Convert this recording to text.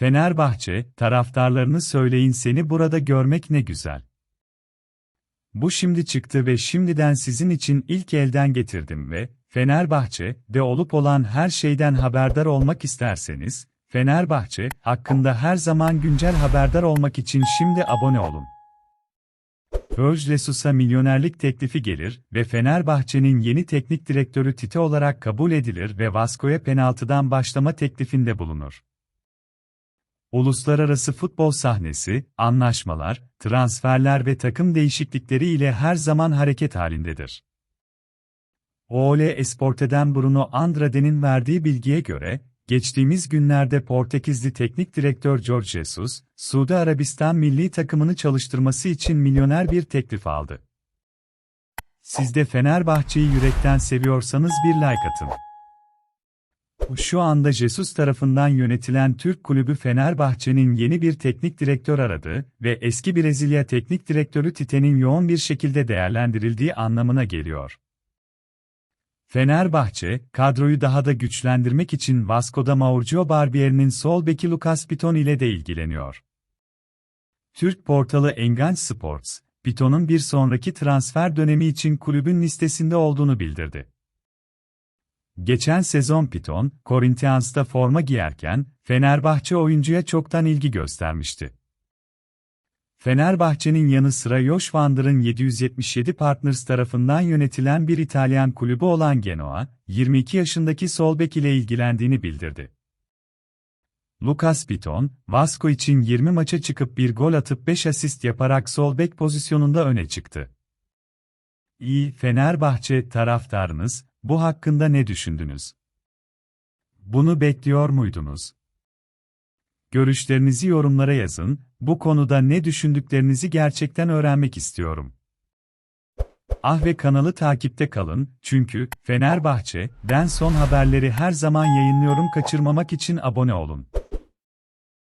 Fenerbahçe, taraftarlarını söyleyin seni burada görmek ne güzel. Bu şimdi çıktı ve şimdiden sizin için ilk elden getirdim ve Fenerbahçe de olup olan her şeyden haberdar olmak isterseniz, Fenerbahçe hakkında her zaman güncel haberdar olmak için şimdi abone olun. Jorge Jesus'a milyonerlik teklifi gelir ve Fenerbahçe'nin yeni teknik direktörü Tite olarak kabul edilir ve Vasco'ya penaltıdan başlama teklifinde bulunur. Uluslararası futbol sahnesi, anlaşmalar, transferler ve takım değişiklikleri ile her zaman hareket halindedir. Ole Esporte'den Bruno Andrade'nin verdiği bilgiye göre, geçtiğimiz günlerde Portekizli teknik direktör Jorge Jesus, Suudi Arabistan milli takımını çalıştırması için milyoner bir teklif aldı. Siz de Fenerbahçe'yi yürekten seviyorsanız bir like atın. Şu anda Jesus tarafından yönetilen Türk kulübü Fenerbahçe'nin yeni bir teknik direktör aradı ve eski Brezilya teknik direktörü Tite'nin yoğun bir şekilde değerlendirildiği anlamına geliyor. Fenerbahçe, kadroyu daha da güçlendirmek için Vasco'da Mauricio Barbier'in sol beki Lucas Piton ile de ilgileniyor. Türk portalı Engage Sports, Piton'un bir sonraki transfer dönemi için kulübün listesinde olduğunu bildirdi. Geçen sezon Piton, Corinthians'ta forma giyerken, Fenerbahçe oyuncuya çoktan ilgi göstermişti. Fenerbahçe'nin yanı sıra Josh Vander'ın 777 Partners tarafından yönetilen bir İtalyan kulübü olan Genoa, 22 yaşındaki sol bek ile ilgilendiğini bildirdi. Lucas Piton, Vasco için 20 maça çıkıp bir gol atıp 5 asist yaparak sol bek pozisyonunda öne çıktı. İyi Fenerbahçe taraftarınız, bu hakkında ne düşündünüz? Bunu bekliyor muydunuz? Görüşlerinizi yorumlara yazın, bu konuda ne düşündüklerinizi gerçekten öğrenmek istiyorum. Ah ve kanalı takipte kalın, çünkü Fenerbahçe'den son haberleri her zaman yayınlıyorum kaçırmamak için abone olun.